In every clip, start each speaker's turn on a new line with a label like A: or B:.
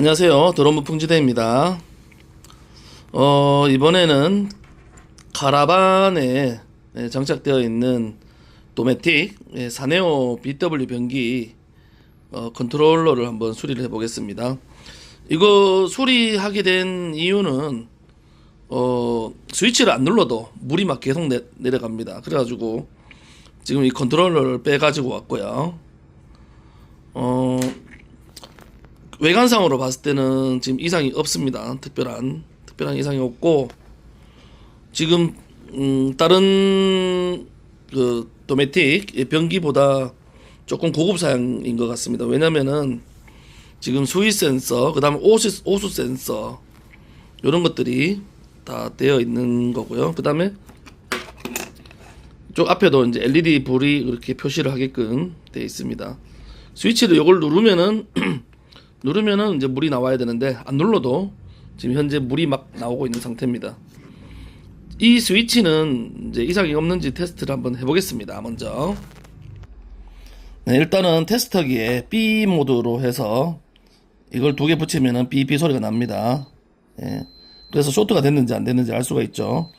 A: 안녕하세요. 드럼부 풍지대입니다. 어, 이번에는 카라반에 예, 장착되어 있는 도메틱 예, 사네오 BW 변기 어, 컨트롤러를 한번 수리를 해보겠습니다. 이거 수리하게 된 이유는 어, 스위치를 안 눌러도 물이 막 계속 내, 내려갑니다. 그래가지고 지금 이 컨트롤러를 빼가지고 왔고요. 어, 외관상으로 봤을 때는 지금 이상이 없습니다. 특별한 특별한 이상이 없고 지금 음, 다른 그 도메틱 변기보다 조금 고급 사양인 것 같습니다. 왜냐면은 지금 수위 센서, 그다음에 오수, 오수 센서 이런 것들이 다 되어 있는 거고요. 그다음에 쪽 앞에도 이제 LED 불이 이렇게 표시를 하게끔 되어 있습니다. 스위치를 이걸 누르면은 누르면은 이제 물이 나와야 되는데 안 눌러도 지금 현재 물이 막 나오고 있는 상태입니다. 이 스위치는 이제 이상이 없는지 테스트를 한번 해보겠습니다. 먼저 네, 일단은 테스터기에 B 모드로 해서 이걸 두 개 붙이면은 삐삐 소리가 납니다. 예. 그래서 쇼트가 됐는지 안 됐는지 알 수가 있죠.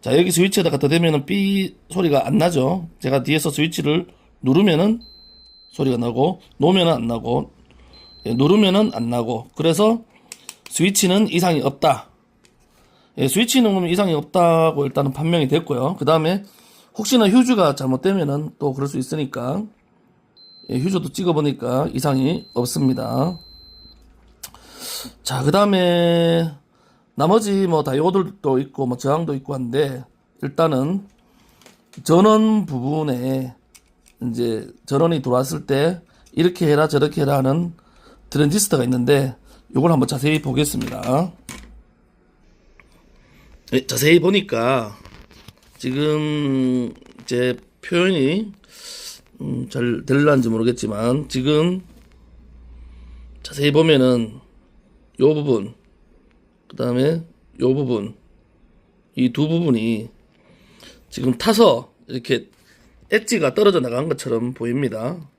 A: 자 여기 스위치에다 갖다 대면은 삐 소리가 안 나죠. 제가 뒤에서 스위치를 누르면은 소리가 나고 놓으면은 안 나고 예, 누르면은 안 나고 그래서 스위치는 이상이 없다. 예, 스위치 누르면 이상이 없다고 일단은 판명이 됐고요. 그 다음에 혹시나 휴즈가 잘못되면은 또 그럴 수 있으니까 예, 휴즈도 찍어보니까 이상이 없습니다. 자, 그 다음에 나머지 뭐 다이오들도 있고 뭐 저항도 있고 한데 일단은 전원 부분에 이제 전원이 들어왔을 때 이렇게 해라 저렇게 해라 하는 트랜지스터가 있는데 이걸 한번 자세히 보겠습니다. 네, 자세히 보니까 지금 제 표현이 음, 잘 될란지 모르겠지만 지금 자세히 보면은 요 부분 그 다음에 요 부분 이 두 부분이 지금 타서 이렇게 엣지가 떨어져 나간 것처럼 보입니다.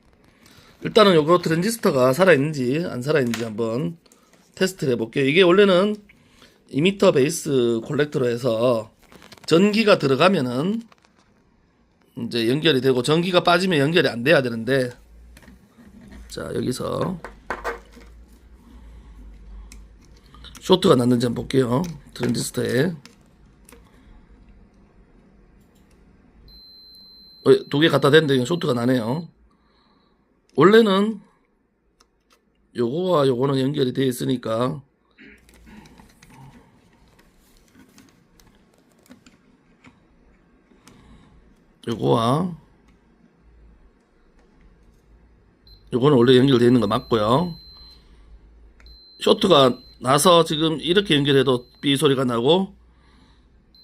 A: 일단은 요거 트랜지스터가 살아있는지 안 살아있는지 한번 테스트를 해볼게요. 이게 원래는 2m 베이스 콜렉터로 해서 전기가 들어가면은 이제 연결이 되고 전기가 빠지면 연결이 안 돼야 되는데 자 여기서 쇼트가 났는지 한번 볼게요. 트랜지스터에 어, 두개 갖다 댔는데 쇼트가 나네요. 원래는 요거와 요거는 연결이 되어 있으니까 요거와 요거는 원래 연결되어 있는 거 맞고요. 쇼트가 나서 지금 이렇게 연결해도 B 소리가 나고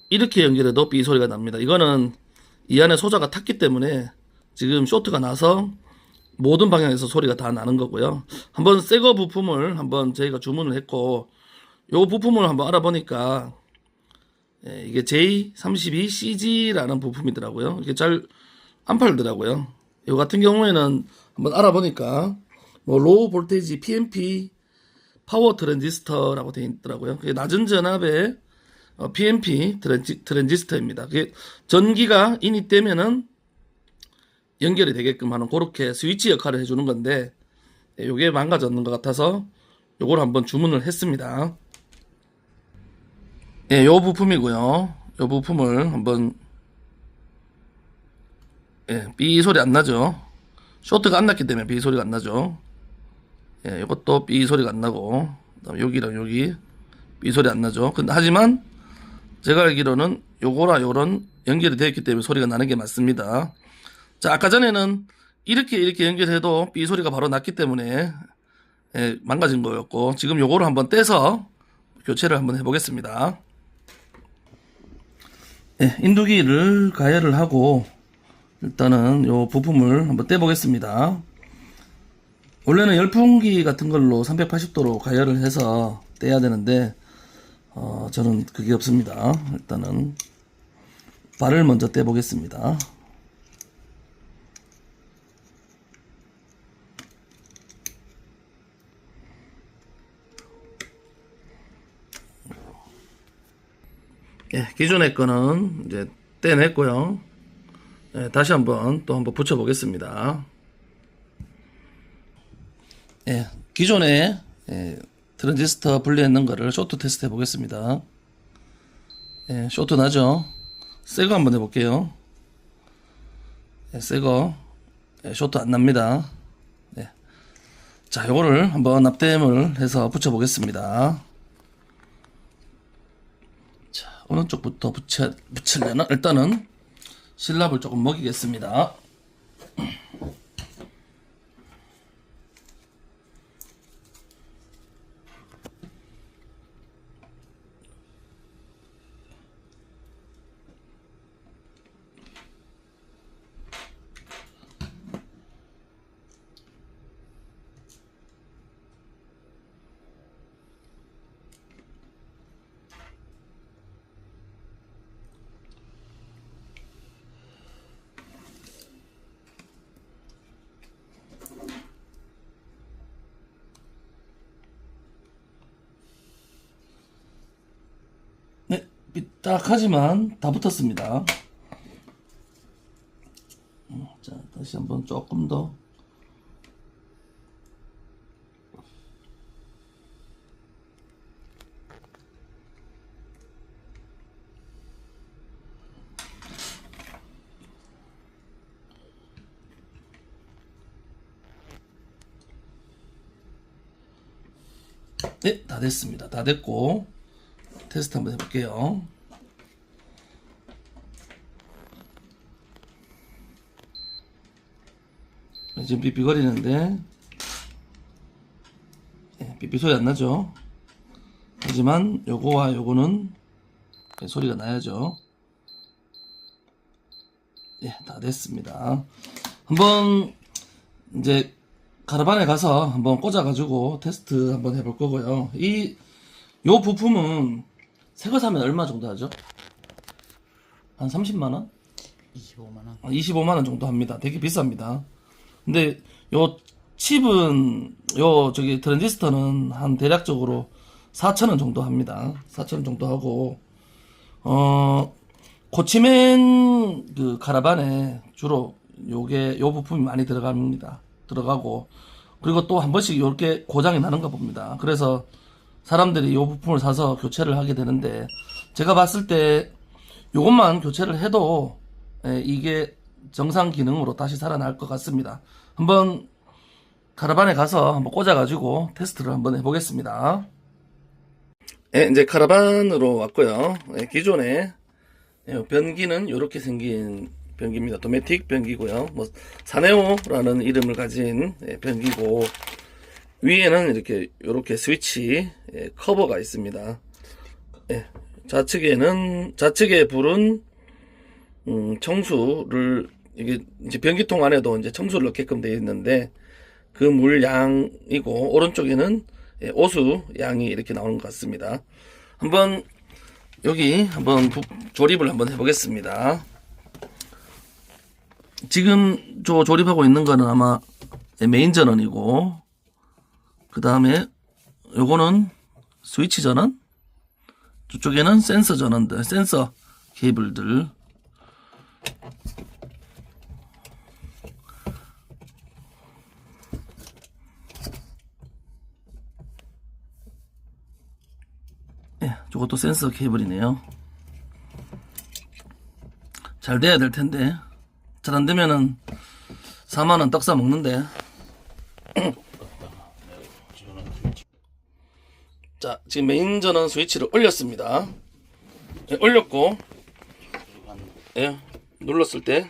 A: 이렇게 연결해도 B 소리가 납니다. 이거는 이 안에 소자가 탔기 때문에 지금 쇼트가 나서 모든 방향에서 소리가 다 나는 거고요. 한번 새거 부품을 한번 저희가 주문을 했고 요 부품을 한번 알아보니까 예, 이게 J32CG라는 부품이더라고요. 이게 잘 안 팔더라고요. 요 같은 경우에는 한번 알아보니까 뭐 로우 볼테이지 PMP 파워 트랜지스터라고 되어 있더라고요. 그게 낮은 전압의 어, PMP 트랜지, 트랜지스터입니다. 그게 전기가 인입되면은 연결이 되게끔 하는 그렇게 스위치 역할을 해주는 건데 예, 요게 망가졌는 것 같아서 요걸 한번 주문을 했습니다. 예, 요 부품이고요. 요 부품을 한번 예, 삐 소리 안 나죠. 쇼트가 안 났기 때문에 삐 소리가 안 나죠. 예, 이것도 삐 소리가 안 나고 여기랑 여기 삐 소리 안 나죠. 근데 하지만 제가 알기로는 요거랑 요런 연결이 되어 있기 때문에 소리가 나는 게 맞습니다. 자, 아까 전에는 이렇게 이렇게 연결해도 삐 소리가 바로 났기 때문에 예, 망가진 거였고 지금 요거를 한번 떼서 교체를 한번 해보겠습니다. 예, 인두기를 가열을 하고 일단은 요 부품을 한번 떼보겠습니다. 원래는 열풍기 같은 걸로 380도로 가열을 해서 떼야 되는데 어, 저는 그게 없습니다. 일단은 발을 먼저 떼보겠습니다. 예, 기존의 거는 이제 떼냈고요. 예, 다시 한번 또 한번 붙여 보겠습니다. 예, 기존에 예, 트랜지스터 분리했는 거를 쇼트 테스트 해보겠습니다. 예, 쇼트 나죠? 새거 한번 해볼게요. 예, 새거 예, 쇼트 안 납니다. 예. 자, 요거를 한번 납땜을 해서 붙여보겠습니다. 자, 어느 쪽부터 붙여, 붙이려나? 일단은 실납을 조금 먹이겠습니다. 네, 삐 딱하지만 다 붙었습니다. 음, 자, 다시 한번 조금 더. 네, 다 됐습니다. 다 됐고. 테스트 한번 해볼게요. 지금 삐삐거리는데 예, 삐삐 소리 안 나죠? 하지만 요거와 요거는 예, 소리가 나야죠. 예, 다 됐습니다. 한번 이제 가르반에 가서 한번 꽂아 가지고 테스트 한번 해볼 거고요. 이 요 부품은 새 거 사면 얼마 정도 하죠? 한 30만 원?
B: 25만 원.
A: 25만 원 정도 합니다. 되게 비쌉니다. 근데 요 칩은 요 저기 트랜지스터는 한 대략적으로 4천 원 정도 합니다. 4천 원 정도 하고 어 고치맨 그 카라반에 주로 요게 요 부품이 많이 들어갑니다. 들어가고 그리고 또 한 번씩 요렇게 고장이 나는가 봅니다. 그래서 사람들이 요 부품을 사서 교체를 하게 되는데 제가 봤을 때 요것만 교체를 해도 예, 이게 정상 기능으로 다시 살아날 것 같습니다. 한번 카라반에 가서 한번 꽂아가지고 테스트를 한번 해보겠습니다. 예, 이제 카라반으로 왔고요. 예, 기존에 예, 변기는 이렇게 생긴 변기입니다. 도메틱 변기고요. 뭐 사네오라는 이름을 가진 예, 변기고 위에는 이렇게 이렇게 스위치 예, 커버가 있습니다. 예, 좌측에는 좌측에 불은 음, 청수를 이게 이제 변기통 안에도 이제 청수를 넣게끔 되어 있는데 그 물 양이고 오른쪽에는 예, 오수 양이 이렇게 나오는 것 같습니다. 한번 여기 한번 부- 조립을 한번 해보겠습니다. 지금 저 조립하고 있는 거는 아마 예, 메인 전원이고 그 다음에 요거는 스위치 전원 저쪽에는 센서 전원들 센서 케이블들 예, 저것도 센서 케이블이네요. 잘 돼야 될 텐데 잘 안 되면은 4만 원 떡사 먹는데. 자, 지금 메인 전원 스위치를 올렸습니다. 예, 올렸고, 예, 눌렀을 때,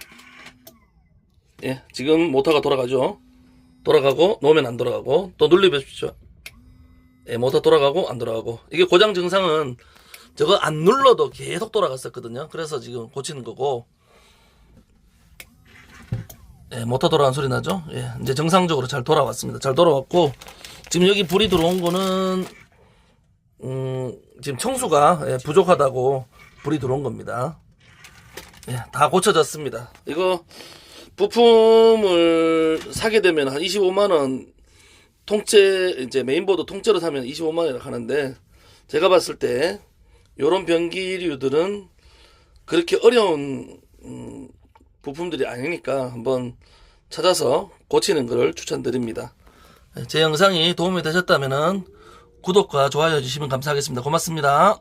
A: 예, 지금 모터가 돌아가죠. 돌아가고 놓으면 안 돌아가고 또 눌러보십시오. 예, 모터 돌아가고 안 돌아가고 이게 고장 증상은 저거 안 눌러도 계속 돌아갔었거든요. 그래서 지금 고치는 거고. 예, 모터 돌아가는 소리 나죠? 예, 이제 정상적으로 잘 돌아왔습니다. 잘 돌아왔고 지금 여기 불이 들어온 거는 음, 지금 청수가 예, 부족하다고 불이 들어온 겁니다. 예, 다 고쳐졌습니다. 이거 부품을 사게 되면 한 25만 원 통째 이제 메인보드 통째로 사면 25만 원이라고 하는데 제가 봤을 때 요런 변기류들은 그렇게 어려운 음, 부품들이 아니니까 한번 찾아서 고치는 것을 추천드립니다. 제 영상이 도움이 되셨다면 구독과 좋아요 해주시면 감사하겠습니다. 고맙습니다.